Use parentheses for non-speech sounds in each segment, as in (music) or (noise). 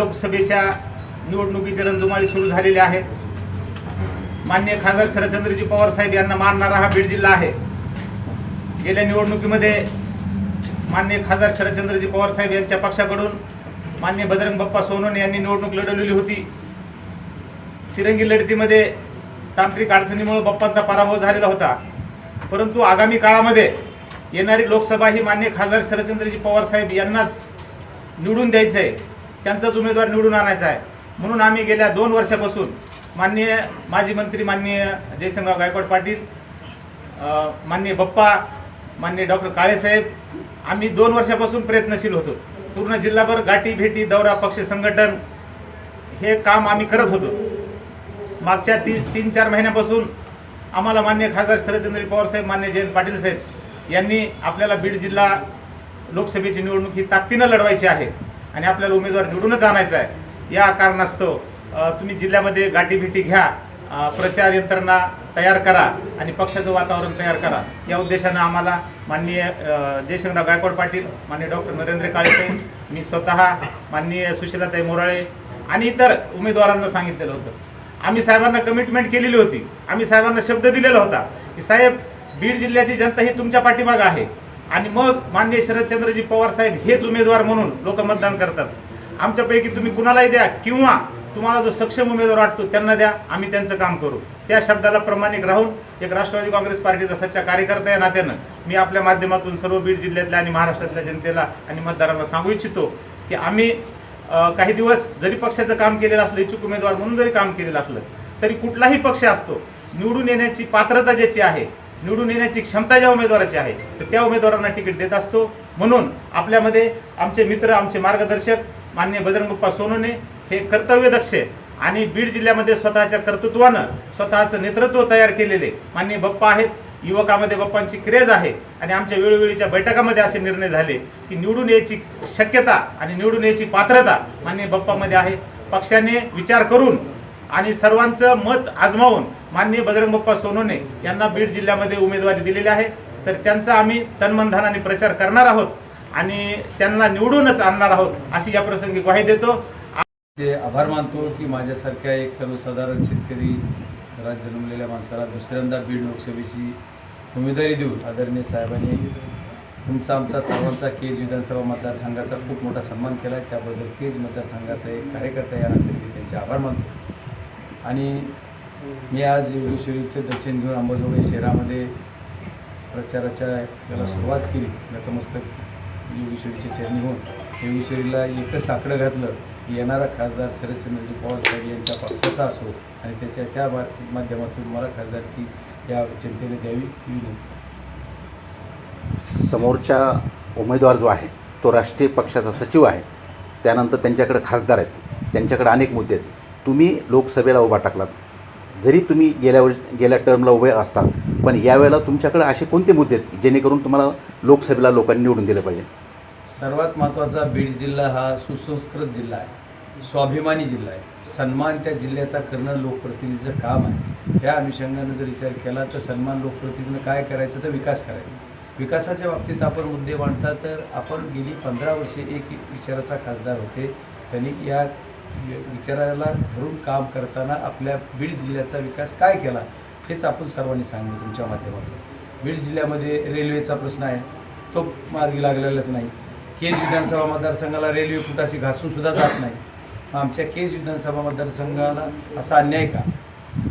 लोकसभेच्या निवडणुकीची रणधुमाळी सुरू झालेली आहे मान्य खासदार शरदचंद्रजी पवार साहेब यांना मानणारा हा बीड जिल्हा आहे. गेल्या निवडणुकीमध्ये मान्य खासदार शरदचंद्रजी पवार साहेब यांच्या पक्षाकडून मान्य बजरंग बाप्पा सोनवणे यांनी निवडणूक लढवलेली होती. तिरंगी लढतीमध्ये तांत्रिक अडचणीमुळे बाप्पांचा पराभव झालेला होता. परंतु आगामी काळामध्ये येणारी लोकसभा ही मान्य खासदार शरदचंद्रजी पवार साहेब यांनाच निवडून द्यायचं आहे त्यांचाच उमेदवार निवडून आणायचा आहे. म्हणून आम्ही गेल्या दोन वर्षापासून माननीय माजी मंत्री माननीय जयसंगराव गायकवाड पाटील माननीय बप्पा माननीय डॉक्टर काळेसाहेब आम्ही दोन वर्षापासून प्रयत्नशील होतो. पूर्ण जिल्हाभर गाठी भेटी दौरा पक्ष संघटन हे काम आम्ही करत होतो. मागच्या ती तीन चार महिन्यापासून आम्हाला मान्य खासदार शरदचंद्र पवार साहेब मान्य जयंत पाटील साहेब यांनी आपल्याला बीड जिल्हा लोकसभेची निवडणूक ही ताकदीनं लढवायची आहे. आणि आपल्याला उमेदवार निवडूनच आणायचा आहे. या कारणास्तव तुम्ही जिल्ह्यामध्ये गाठीभेटी घ्या प्रचार यंत्रणा तयार करा आणि पक्षाचं वातावरण तयार करा. या उद्देशानं आम्हाला माननीय जयशंकरराव गायकवाड पाटील माननीय डॉक्टर नरेंद्र काळेसाहेब मी स्वतः माननीय सुशीलाताई मोराळे आणि इतर उमेदवारांना सांगितलेलं होतं. आम्ही साहेबांना कमिटमेंट केलेली होती. आम्ही साहेबांना शब्द दिलेला होता की साहेब बीड जिल्ह्याची जनता ही तुमच्या पाठीमागं आहे. आणि मग मान्य शरदचंद्रजी पवार साहेब हेच उमेदवार म्हणून लोक मतदान करतात. आमच्यापैकी तुम्ही कुणालाही द्या किंवा तुम्हाला जो सक्षम उमेदवार वाटतो त्यांना द्या आम्ही त्यांचं काम करू. त्या शब्दाला प्रमाणिक राहून एक राष्ट्रवादी काँग्रेस पार्टीचा सच्चा कार्यकर्ता या नात्यानं मी आपल्या माध्यमातून सर्व बीड जिल्ह्यातल्या आणि महाराष्ट्रातल्या जनतेला आणि मतदारांना सांगू इच्छितो की आम्ही काही दिवस जरी पक्षाचं काम केलेलं असलं इच्छुक उमेदवार म्हणून जरी काम केलेलं असलं तरी कुठलाही पक्ष असतो निवडून येण्याची पात्रता ज्याची आहे निवडून येण्याची क्षमता ज्या उमेदवाराची आहे तर त्या उमेदवारांना तिकीट देत असतो. म्हणून आपल्यामध्ये आमचे मित्र आमचे मार्गदर्शक मान्य बजरंगप्पा सोनूने हे कर्तव्यदक्ष आणि बीड जिल्ह्यामध्ये स्वतःच्या कर्तृत्वानं स्वतःचं नेतृत्व तयार केलेले मान्य बप्पा आहेत. युवकामध्ये बप्पांची क्रेज आहे. आणि आमच्या वेळोवेळीच्या बैठकामध्ये असे निर्णय झाले की निवडून यायची शक्यता आणि निवडून यायची पात्रता मान्य बप्पामध्ये आहे. पक्षाने विचार करून आणि सर्वांचं मत आजमावून माननीय बजरंग बाप्पा सोनोने यांना बीड जिल्ह्यामध्ये उमेदवारी दिलेली आहे. तर त्यांचा आम्ही तनमनधनाने प्रचार करणार आहोत आणि त्यांना निवडूनच आणणार आहोत अशी या प्रसंगी ग्वाही देतो. ते आभार मानतो की माझ्यासारख्या एक सर्वसाधारण शेतकरी घरात जन्मलेल्या माणसाला दुसऱ्यांदा बीड लोकसभेची उमेदवारी देऊन आदरणीय साहेबांनी तुमचा आमचा सर्वांचा केज विधानसभा मतदारसंघाचा खूप मोठा सन्मान केला. आहे त्याबद्दल केज मतदारसंघाचा एक कार्यकर्ता या नात्याने मी त्यांचे आभार मानतो. आणि मी आज योगेश्वरीचं दर्शन घेऊन अंबाजोगाई शहरामध्ये प्रचाराच्या याला सुरुवात केली. नतमस्तक योगेश्वरीचे चरणी होऊन योगेश्वरीला एकच साकडं घातलं की येणारा खासदार शरदचंद्रजी पवार साहेब यांच्या पक्षाचा असो आणि त्याच्या त्या माध्यमातून मला खासदारकी या जनतेने द्यावी ही विनंती. समोरच्या उमेदवार जो आहे तो राष्ट्रीय पक्षाचा सचिव आहे. त्यानंतर त्यांच्याकडे खासदार आहेत. त्यांच्याकडे अनेक मुद्दे आहेत. तुम्ही लोकसभेला उभा टाकलात. जरी तुम्ही गेल्या वर्ष गेल्या टर्मला उभे असतात पण यावेळेला तुमच्याकडे असे कोणते मुद्दे आहेत जेणेकरून तुम्हाला लोकसभेला लोकांनी निवडून दिलं पाहिजे? सर्वात महत्त्वाचा बीड जिल्हा हा सुसंस्कृत जिल्हा आहे. स्वाभिमानी जिल्हा आहे. सन्मान त्या जिल्ह्याचा करणं लोकप्रतिनिधीचं काम आहे. त्या अनुषंगानं जर विचार केला तर सन्मान लोकप्रतिनिधीनं काय करायचं तर विकास करायचा. विकासाच्या बाबतीत आपण मुद्दे मांडता तर आपण गेली पंधरा वर्षे एक विचाराचा खासदार होते. त्यांनी या म्हणजे विचाराला धरून काम करताना आपल्या बीड जिल्ह्याचा विकास काय केला हेच आपण सर्वांनी सांगितलं तुमच्या माध्यमातून. बीड जिल्ह्यामध्ये रेल्वेचा प्रश्न आहे तो मार्गी लागलेलाच नाही. केज विधानसभा मतदारसंघाला रेल्वे कुठाशी घासून सुद्धा जात नाही. मग आमच्या केज विधानसभा मतदारसंघाला असा अन्याय का?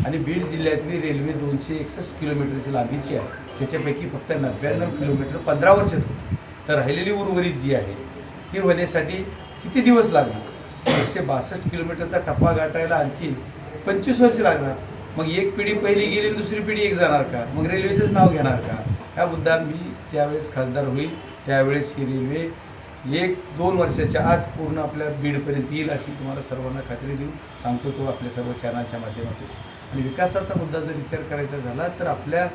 आणि बीड जिल्ह्यातली रेल्वे दोनशे एकसष्ट किलोमीटरची लांबीची आहे त्याच्यापैकी फक्त नव्याण्णव किलोमीटर पंधरा वर्षात होती. तर राहिलेली उर्वरित जी आहे ती होण्यासाठी किती दिवस लागणार? एकशे बासष्ट किलोमीटरचा टप्पा गाठायला आणखी पंचवीस वर्ष लागणार. मग एक पिढी पहिली गेली दुसरी पिढी एक जाणार का? मग रेल्वेचंच नाव घेणार का? हा मुद्दा मी ज्यावेळेस खासदार होईल त्यावेळेस ही रेल्वे एक दोन वर्षाच्या आत पूर्ण आपल्या बीडपर्यंत येईल अशी तुम्हाला सर्वांना खात्री देऊन सांगतो तो आपल्या सर्व चॅनलच्या माध्यमातून. आणि विकासाचा मुद्दा जर विचार करायचा झाला तर आपल्या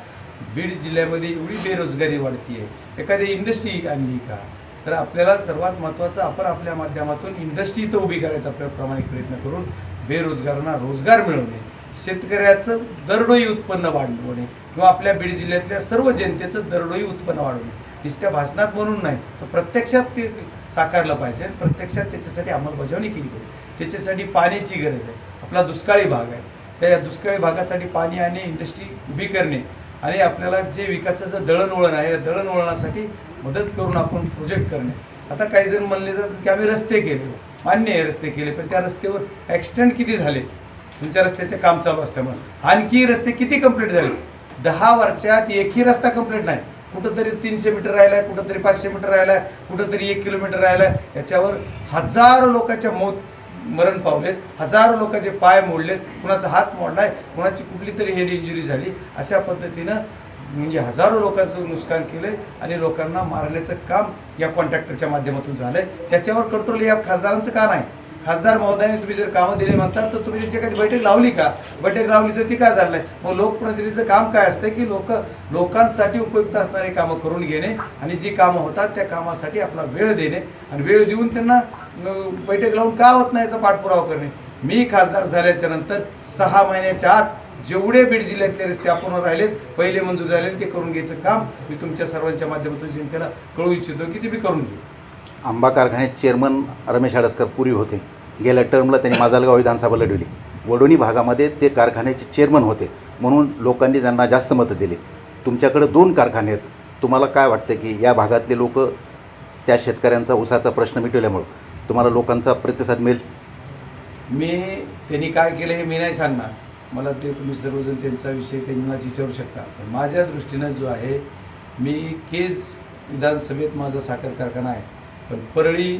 बीड जिल्ह्यामध्ये एवढी बेरोजगारी वाढती आहे एखादी इंडस्ट्री आणली का? तर आपल्याला सर्वात महत्त्वाचं आपण आपल्या माध्यमातून इंडस्ट्री इथं उभी करायचा आपल्या प्रामाणिक प्रयत्न करून बेरोजगारांना रोजगार मिळवणे शेतकऱ्याचं दरडोई उत्पन्न वाढवणे किंवा आपल्या बीड जिल्ह्यातल्या सर्व जनतेचं दरडोई उत्पन्न वाढवणे. नुसत्या भाषणात म्हणून नाही तर प्रत्यक्षात ते साकारलं पाहिजे प्रत्यक्षात त्याच्यासाठी अंमलबजावणी केली पाहिजे. त्याच्यासाठी पाण्याची गरज आहे. आपला दुष्काळी भाग आहे. त्या दुष्काळी भागासाठी पाणी आणि इंडस्ट्री उभी करणे आणि आपल्याला जे विकासाचं दळणवळण आहे या दळणवळणासाठी मदत करून आपण प्रोजेक्ट करणे. आता काही जण म्हणले जातात की आम्ही रस्ते केले. मान्य आहे रस्ते केले पण त्या रस्त्यावर ॲक्सिडेंट किती झाले? तुमच्या रस्त्याचे काम चालू असल्यामुळे. आणखी रस्ते किती कंप्लीट झाले? दहा वर्षात एकही रस्ता कंप्लीट नाही. कुठंतरी तीनशे मीटर राहिलाय कुठंतरी पाचशे मीटर राहिलाय कुठंतरी एक किलोमीटर राहिलाय. याच्यावर हजारो लोकांच्या मौत मरण पावलेत. हजारो लोकांचे पाय मोडलेत. कुणाचा हात मोडलाय कुणाची कुठली तरी हेड इंजुरी झाली. अशा पद्धतीनं म्हणजे हजारो लोकांचं नुकसान केलं आहे आणि लोकांना मारण्याचं काम या कॉन्ट्रॅक्टरच्या माध्यमातून झालं आहे त्याच्यावर कंट्रोल या खासदारांचं का नाही? खासदार महोदयाने तुम्ही जर कामं दिले म्हणतात तर तुम्ही त्यांची एखादी बैठक लावली का? बैठक लावली तर ती काय झालं मग लोकप्रतिनिधीचं काम काय असतं की लोक लोकांसाठी उपयुक्त असणारी कामं करून घेणे आणि जी कामं होतात त्या कामासाठी आपला वेळ देणे आणि वेळ देऊन त्यांना बैठक लावून का होत नाही याचा पाठपुरावा करणे? मी खासदार झाल्याच्यानंतर सहा महिन्याच्या आत जेवढे बीड जिल्ह्यातले रस्ते अपूर्ण राहिलेत पहिले मंजूर झाले ते करून घ्यायचं काम मी तुमच्या सर्वांच्या माध्यमातून जनतेला कळू इच्छितो की ते मी करून घेऊ. आंबा कारखान्यात चेअरमन रमेश आडसकर पूर्वी होते. गेल्या टर्मला त्यांनी माजलगाव विधानसभा लढवली. वडोणी भागामध्ये ते कारखान्याचे चेअरमन होते म्हणून लोकांनी त्यांना जास्त मतं दिली. तुमच्याकडे दोन कारखाने आहेत. तुम्हाला काय वाटतं की या भागातले लोक त्या शेतकऱ्यांचा ऊसाचा प्रश्न मिटवल्यामुळं तुम्हाला लोकांचा प्रतिसाद मिळेल? मी त्यांनी काय केलं हे मी नाही सांगणार. मला ते तुम्ही सर्वजण त्यांचा विषय त्यांना विचारू शकता. पण माझ्या दृष्टीनं जो आहे मी केज विधानसभेत माझा साखर कारखाना आहे. पण परळी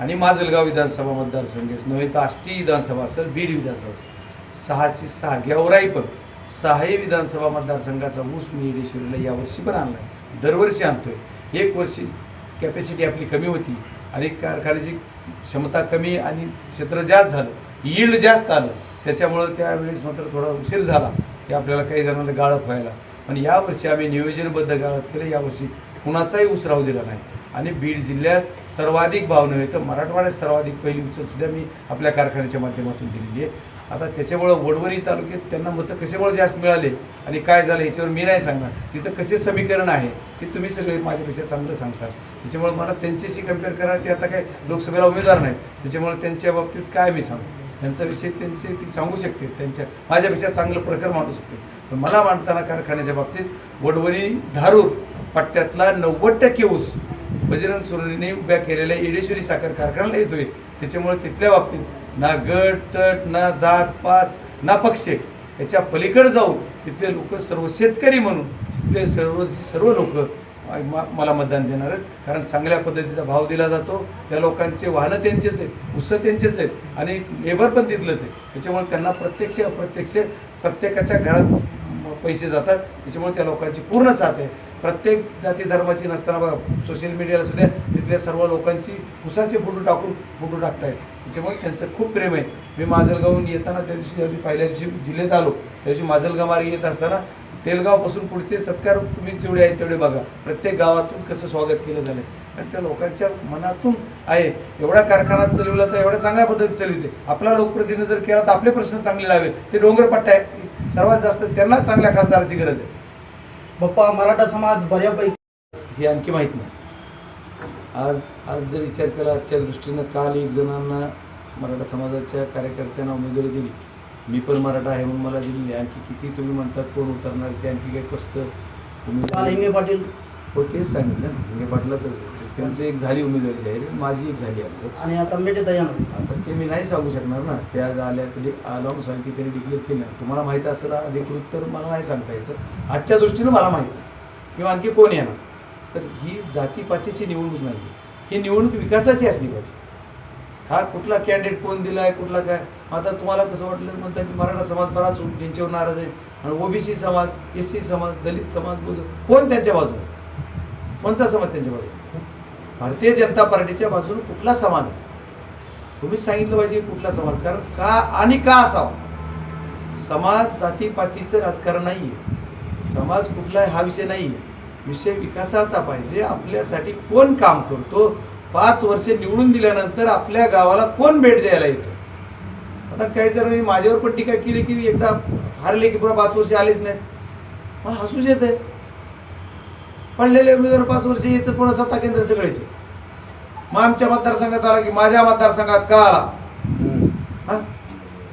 आणि माजलगाव विधानसभा मतदारसंघ नव्हे तर आष्टी विधानसभा असेल बीड विधानसभा असेल. सहाची सहा गेवराई पण सहाही विधानसभा मतदारसंघाचा ऊस मी येडेश्वरीला यावर्षी पण आणला आहे दरवर्षी आणतोय. एक वर्षी कॅपॅसिटी आपली कमी होती आणि कारखान्याची क्षमता कमी आणि क्षेत्र जास्त झालं. यील्ड जास्त आलं. त्याच्यामुळं त्यावेळेस मात्र थोडा उशीर झाला की आपल्याला काही जणांना गाळप व्हायला. पण यावर्षी आम्ही नियोजनबद्ध गाळप केलं. यावर्षी कुणाचाही उसराव राहू दिला नाही. आणि बीड जिल्ह्यात सर्वाधिक भाव नव्हे तर मराठवाड्यात सर्वाधिक पहिली उचल सुद्धा मी आपल्या कारखान्याच्या माध्यमातून दिलेली आहे. आता त्याच्यामुळं वडवणी तालुक्यात त्यांना मतं कशामुळे जास्त मिळाले आणि काय झालं याच्यावर मी नाही सांगणार. तिथं कसे समीकरण आहे ते तुम्ही सगळे माझ्यापेक्षा चांगलं सांगता त्याच्यामुळे मला त्यांच्याशी कंपेअर करा ते आता काय लोकसभेला उमेदवार नाहीत. त्याच्यामुळे त्यांच्या बाबतीत काय मी सांगू? त्यांचा विषय त्यांचे ती सांगू शकते त्यांच्या माझ्यापेक्षा चांगलं प्रकार मांडू शकते. पण मला मांडताना कारखान्याच्या बाबतीत वडवणी धारूर पट्ट्यातला नव्वद टक्के ऊस बजरंग सोनवणेने उभ्या केलेल्या येडेश्वरी साखर कारखान्याला येतोय. त्याच्यामुळे तिथल्या बाबतीत ना गट तट ना जात पात ना पक्ष याच्या पलीकडे जाऊन तिथले लोक सर्व शेतकरी म्हणून तिथले सर्व सर्व लोक मला मतदान देणार आहेत. कारण चांगल्या पद्धतीचा भाव दिला जातो. त्या लोकांचे वाहनं त्यांचेच आहेत उस त्यांचेच आहेत आणि लेबर पण तिथलंच आहे. त्याच्यामुळे त्यांना प्रत्यक्ष अप्रत्यक्ष प्रत्येकाच्या घरात पैसे जातात. त्याच्यामुळे त्या लोकांची पूर्ण साथ आहे. प्रत्येक जाती धर्माची नसताना बघा सोशल मीडियाला सुद्धा तिथल्या सर्व लोकांची उसाचे फोटो टाकून फोटो टाकतायत. त्याच्यामुळे त्यांचं खूप प्रेम आहे. मी माजलगावहून येताना त्या दिवशी ज्यावेळी पहिल्या दिवशी जिल्ह्यात आलो. त्या दिवशी माजलगाव मार्गे येत असताना तेलगावपासून पुढचे सत्कार तुम्ही जेवढे आहेत तेवढे बघा. प्रत्येक गावातून कसं स्वागत केलं झालं कारण त्या लोकांच्या मनातून आहे. एवढा कारखाना चालवला तर एवढ्या चांगल्या पद्धतीने चालवते. आपला लोकप्रतिनिधी जर केला तर आपले प्रश्न चांगले लावेल. ते डोंगरपट्टा आहे. सर्वात जास्त त्यांना चांगल्या खासदाराची गरज आहे. बाप्पा मराठा समाज बऱ्यापैकी हे आणखी माहीत नाही. आज आज जर विचार केला आजच्या दृष्टीनं काल एक जणांना मराठा समाजाच्या कार्यकर्त्यांना उमेदवारी दिली. मी पण मराठा आहे म्हणून मला दिली आणखी किती तुम्ही म्हणतात कोण उतरणार ते आणखी काही काल उमेदवारी हिंगे पाटील. हो तेच सांगितलं ना. हिंगे पाटलाच त्यांचं एक झाली उमेदवारी जाहीर माझी एक झाली आहे. आणि आता मेटे तयार आता ते मी नाही सांगू शकणार ना. त्या आल्या तरी आला सांग की त्यांनी डिक्लेअर केलं. तुम्हाला माहीत असेल अधिकृत तर मला नाही सांगता यायचं. आजच्या दृष्टीनं मला माहीत. किंवा आणखी कोण येणार? तर ही जातीपातीची निवडणूक नाही. ही निवडणूक विकासाची असली पाहिजे. हा कुठला कॅन्डिडेट कोण दिला आहे कुठला काय? आता तुम्हाला कसं वाटलं? म्हणतात की मराठा समाज बराच यांच्यावर नाराज आहे. आणि ओबीसी समाज एस सी समाज दलित समाज बुद्ध कोण त्यांच्या बाजूने? कोणता समाज त्यांच्या बाजूने? भारतीय जनता पार्टीच्या बाजूने कुठला समाज आहे? तुम्हीच सांगितलं पाहिजे कुठला समाज. कारण का आणि का असावा? समाज जातीपातीचं राजकारण नाही आहे समाज कुठला हा विषय नाही आहे विषय विकासाचा पाहिजे. आपल्यासाठी कोण काम करतो? पाच वर्षे निवडून दिल्यानंतर आपल्या गावाला कोण भेट द्यायला येतो? आता काही जणांनी माझ्यावर पण टीका केली की एकदा हारले की पुन्हा पाच वर्ष आलेच नाही मला हसूच येत आहे पडलेले उमेदवार पाच वर्ष यायचं पुन्हा सत्ता केंद्र सगळ्याचे मग आमच्या मतदारसंघात आला की माझ्या मतदारसंघात का आला? हा?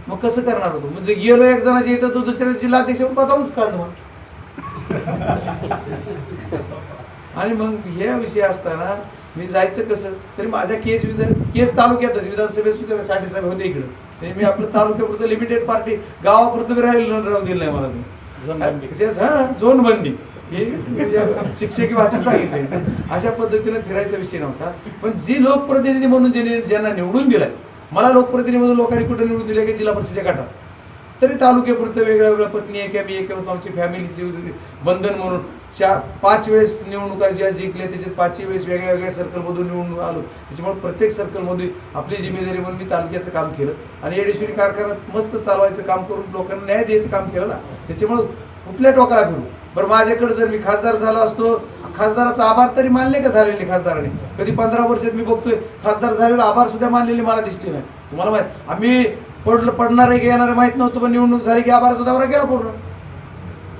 मग कसं करणार होतो? म्हणजे गेलो एक जणाच्या इथं तो दुसऱ्या जिल्हाध्यक्ष पदावरच काढणं मग आणि मग हे विषय असताना मी जायचं कसं? तरी माझ्या केस विधान केस तालुक्यातच विधानसभेत सुद्धा साठी होते इकडं. मी आपलं तालुक्यापुरतं लिमिटेड पार्टी गावापुरतं बी राहिलं राहू दिलं नाही मला झोन बंदी. हे म्हणजे शिक्षकी भाषा सांगितले. अशा पद्धतीने फिरायचा विषय नव्हता. पण जी लोकप्रतिनिधी म्हणून ज्यांनी ज्यांना निवडून दिलाय मला लोकप्रतिनिधी म्हणून लोकांनी कुठे निवडून दिले की जिल्हा परिषदेच्या गटात? तरी तालुक्यापुरतं वेगळ्या वेगळ्या पत्नी आहे मी एक होतो आमची फॅमिलीची बंधन म्हणून. चार पाच वेळेस निवडणुका ज्या जिंकल्या त्याच्यात पाचही वेळेस वेगळ्या वेगळ्या सर्कलमधून निवडून आलो. त्याच्यामुळे प्रत्येक सर्कलमध्ये आपली जिम्मेदारी म्हणून मी तालुक्याचं काम केलं. आणि येडेश्वरी कारखान्यात मस्त चालवायचं काम करून लोकांना न्याय द्यायचं काम केलं ना. त्याच्यामुळे कुठल्या टोकाला करू बरं माझ्याकडे जर मी खासदार झालो असतो खासदाराचा आभार तरी मानले का झालेले खासदाराने? कधी पंधरा वर्षात मी बघतोय खासदार झालेला आभार सुद्धा मानलेले मला दिसले नाही. तुम्हाला माहीत आम्ही पडलं पडणार आहे की येणार माहीत माहीत नव्हतं पण निवडणूक झाली की आभाराचा दौरा केला पूर्ण.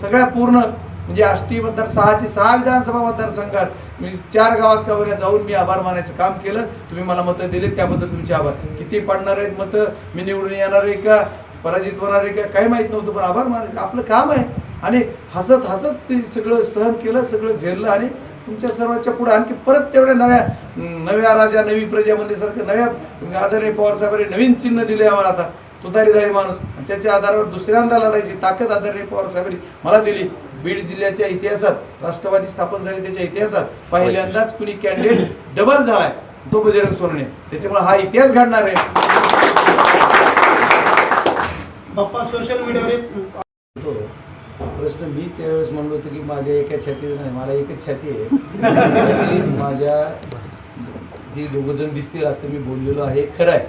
सगळ्या पूर्ण म्हणजे आष्टी मतदार सहाची सहा विधानसभा मतदारसंघात मी चार गावात का जाऊन मी आभार मानायचं काम केलं. तुम्ही मला मतं दिले त्याबद्दल तुमचे आभार. किती पडणार आहेत मतं? मी निवडून येणार आहे का? पराजित होणार आहे का? काही माहीत नव्हतं पण आभार मानायचं आपलं काम आहे. आणि हसत हसत ते सगळं सहन केलं सगळं झेललं आणि तुमच्या सर्वांच्या पुढे आणखी परत तेवढ्या नव्या नव्या राजा नवी प्रजा म्हणण्यासारखं नव्या आदरणीय पवार साहेबांनी नवीन चिन्ह दिले आम्हाला आता. तुतारीधारी माणूस. त्याच्या आधारावर दुसऱ्यांदा लढायची ताकद आदरणीय पवार साहेबांनी मला दिली. बीड जिल्ह्याच्या इतिहासात राष्ट्रवादी स्थापन झाली त्याच्या इतिहासात पहिल्यांदाच कुणी कॅन्डिडेट डबल झालाय तो बजरंग सोनवणे. त्याच्यामुळे हा इतिहास घडणार आहे. बाप्पा सोशल मीडियावर प्रश्न मी त्यावेळेस म्हणलो होतो की माझ्या एका छातीवर नाही मला एकच छाती आहे. (laughs) माझ्या जी दोघंजण दिसतील असं मी बोललेलो आहे खरं आहे.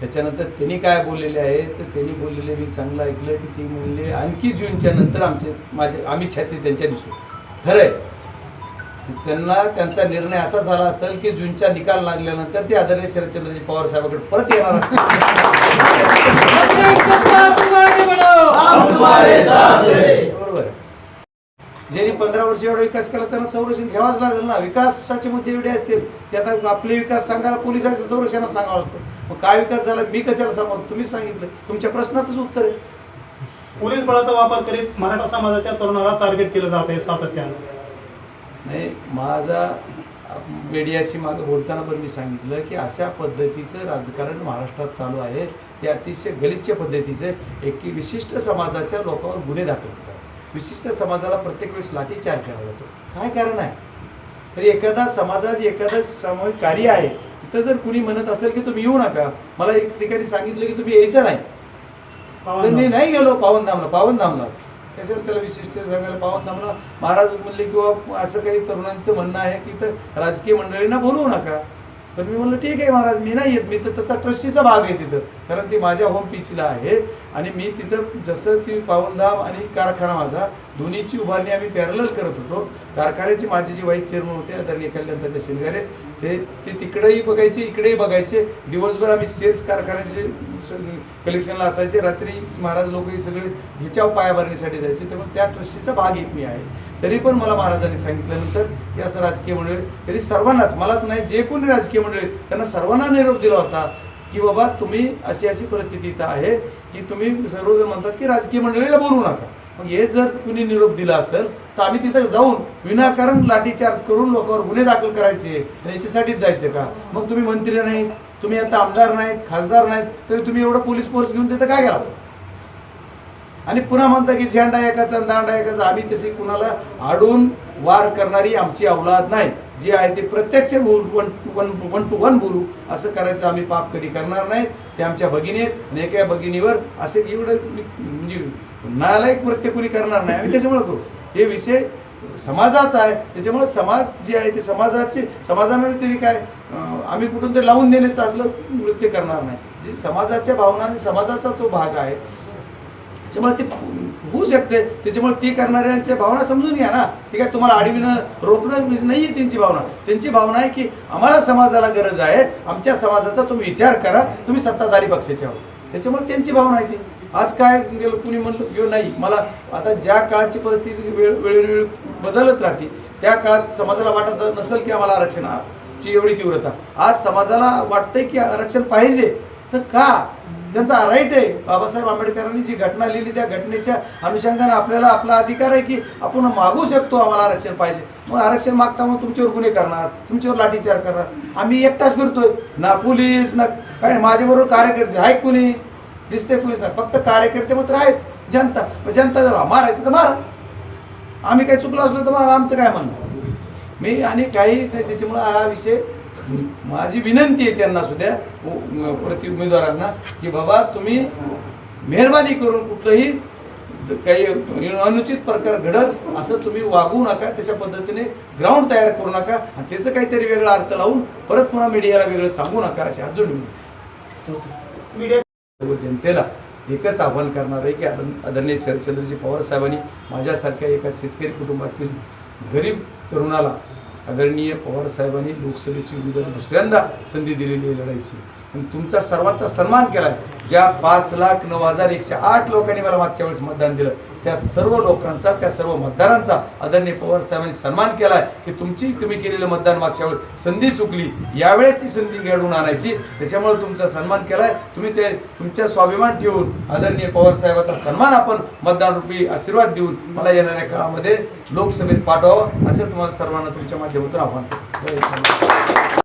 त्याच्यानंतर त्यांनी काय बोललेले आहे तर त्यांनी बोललेले मी चांगलं ऐकलं की ती म्हणले आणखी जूनच्या नंतर आमचे माझे आम्ही छाती त्यांच्या दिसू. खरं आहे त्यांना त्यांचा निर्णय असा झाला असेल की जूनचा निकाल लागल्यानंतर ते आदरणीय शरदचंद्रजी पवार साहेबांकडे परत येणार असतील. ज्यांनी पंधरा वर्ष एवढा विकास केला त्यांना संरक्षण घ्यावाच लागेल ना. विकासाचे मुद्दे एवढे असतील आता आपले विकास सांगायला पोलिसांचं संरक्षणात सांगावं लागतं. मग काय विकास झाला मी कशाला सांगावं? तुम्हीच सांगितलं. तुमच्या प्रश्नातच उत्तर आहे. पोलीस बळाचा वापर करीत मराठा समाजाच्या तरुणाला टार्गेट केलं जात आहे सातत्यानं. नाही माझा मीडियाशी मागे बोलताना पण मी सांगितलं की अशा पद्धतीचं राजकारण महाराष्ट्रात चालू आहे. ते अतिशय गलिच्छ पद्धतीचं एक विशिष्ट समाजाच्या लोकांवर गुन्हे दाखल होतात. विशिष्ट समाजाला प्रत्येक वेळेस लाठीचार केला जातो. काय कारण आहे? तर एखादा समाजात एखादं सामूहिक कार्य आहे तिथं जर कुणी म्हणत असेल की तुम्ही येऊ नका मला एक ठिकाणी सांगितलं की तुम्ही यायचं नाही. तर मी नाही गेलो पावनधामला पावनधामलाच. कशाला त्याला विशिष्ट सांगायला पावनधामला? महाराज म्हणले किंवा असं काही तरुणांचं म्हणणं आहे की तर राजकीय मंडळींना बोलवू नका. तर मी म्हणलो ठीक आहे महाराज मी नाही येत. मी तर त्याचा ट्रस्टीचा भाग आहे तिथं. कारण ती माझ्या होम पिचला आहे आणि मी तिथं जसं ती पावनधाम आणि कारखाना माझा दोन्हीची उभारणी आम्ही पॅरल करत होतो. कारखान्याची माझे जी वाईस चेअरमन होते आदरणीय कल्याणदादा शिंदगारे ते ते तिकडेही बघायचे इकडेही बघायचे. दिवसभर आम्ही सेल्स कारखान्याचे कलेक्शनला असायचे. रात्री महाराज लोक हे सगळे ह्याच्या पायाभरणीसाठी जायचे. त्यामुळे त्या ट्रस्टीचा भाग एक मी आहे. तरी पण मला महाराजांनी सांगितल्यानंतर की असं राजकीय मंडळी तरी सर्वांनाच मलाच नाही जे कोणी राजकीय मंडळी त्यांना सर्वांना निरोप दिला होता की बाबा तुम्ही अशी अशी परिस्थिती इथं आहे की तुम्ही सर्वजण म्हणतात की राजकीय मंडळीला बोलू नका. मग हे जर कुणी निरोप दिला असेल तर आम्ही तिथं जाऊन विनाकारण लाठीचार्ज करून लोकांवर गुन्हे दाखल करायचे याच्यासाठीच जायचे का? मग तुम्ही मंत्री नाहीत तुम्ही आता आमदार नाहीत खासदार नाहीत तरी तुम्ही एवढं पोलीस फोर्स घेऊन तिथं काय गेला आणि पुन्हा म्हणता की झेंडा एकाचा दांडा एकाचा आम्ही तशी कुणाला आडून वार करणारी आमची अवलाद नाही. जी आहे ते प्रत्यक्ष बोल one one one two one बोलू असं करायचं आम्ही पाप कधी करणार नाही ते आमच्या भगिनी आहेत. आणि एका भगिनीवर असे एवढं म्हणजे नालायक प्रत्येक कुणी करणार नाही. आम्ही त्याच्यामुळे करू. हे विषय समाजाचा आहे. त्याच्यामुळे समाज जे आहे ते समाजाचे समाजाने तरी काय आम्ही कुठून तरी लावून देण्याचं असलं नृत्य करणार नाही. जे समाजाच्या भावना आणि समाजाचा तो भाग आहे त्याच्यामुळे ते होऊ शकते. त्याच्यामुळे ते करणाऱ्यांच्या भावना समजून घ्या ना. ठीक काय तुम्हाला आडवीनं रोखणं नाहीये त्यांची भावना. त्यांची भावना आहे की आम्हाला समाजाला गरज आहे. आमच्या समाजाचा तुम्ही विचार करा. तुम्ही सत्ताधारी पक्षाचे आहोत. त्याच्यामुळे त्यांची भावना आहे ती. आज काय गेलं कुणी म्हणलं किंवा नाही. मला आता ज्या काळाची परिस्थिती वेळ वेळोवेळी बदलत राहते त्या काळात समाजाला वाटत नसेल की आम्हाला आरक्षणाची एवढी तीव्रता. आज समाजाला वाटतंय की आरक्षण पाहिजे. तर का? त्यांचा राईट आहे. बाबासाहेब आंबेडकरांनी जी घटना लिहिली त्या घटनेच्या अनुषंगाने आपल्याला आपला अधिकार आहे की आपण मागू शकतो आम्हाला आरक्षण पाहिजे. मग आरक्षण मागता मग तुमच्यावर गुन्हे करणार तुमच्यावर लाठीचार करणार. आम्ही एकटाच फिरतोय. ना पोलीस ना काय माझ्याबरोबर कार्यकर्ते आहेत कुणी? दिसते कुणी सांग? फक्त कार्यकर्ते मात्र आहेत. जनता. मग जनता जर मारायचं तर मारा. आम्ही काही चुकलो असलो तर मारा. आमचं काय म्हणणं? मी आणि काही त्याच्यामुळं हा विषय माझी विनंती आहे त्यांना सुद्धा प्रति उमेदवारांना की बाबा तुम्ही मेहरबानी करून कुठलंही काही अनुचित प्रकार घडत असं तुम्ही वागू नका तशा पद्धतीने ग्राउंड तयार करू नका आणि त्याचं काहीतरी वेगळा अर्थ लावून परत पुन्हा मीडियाला वेगळं सांगू नका अशी अजून. मीडिया जनतेला एकच आव्हान करणार आहे की आदर- आदरणीय शरदचंद्रजी पवार साहेबांनी माझ्यासारख्या एका शेतकरी कुटुंबातील गरीब तरुणाला आदरणीय पवार साहेबांनी लोकसभेची उमेदवारी दुसऱ्यांदा संधी दिलेली आहे लढायची आणि तुमचा सर्वांचा सन्मान केला ज्या पाच लाख नऊ हजार एकशे आठ लोकांनी मला मागच्या वेळेस मतदान दिलं. त्या सर्व लोकांचा त्या सर्व मतदारांचा आदरणीय पवार साहेबांनी सन्मान केलाय की तुमची तुम्ही केलेलं मतदान मागच्या वेळेस संधी चुकली यावेळेस ती संधी घडवून आणायची. त्याच्यामुळे तुमचा सन्मान केलाय. तुम्ही ते तुमच्या स्वाभिमान ठेवून आदरणीय पवार साहेबाचा सन्मान आपण मतदान रूपी आशीर्वाद देऊन मला येणाऱ्या काळामध्ये लोकसभेत पाठवावं असं तुम्हाला सर्वांना तुमच्या माध्यमातून आव्हान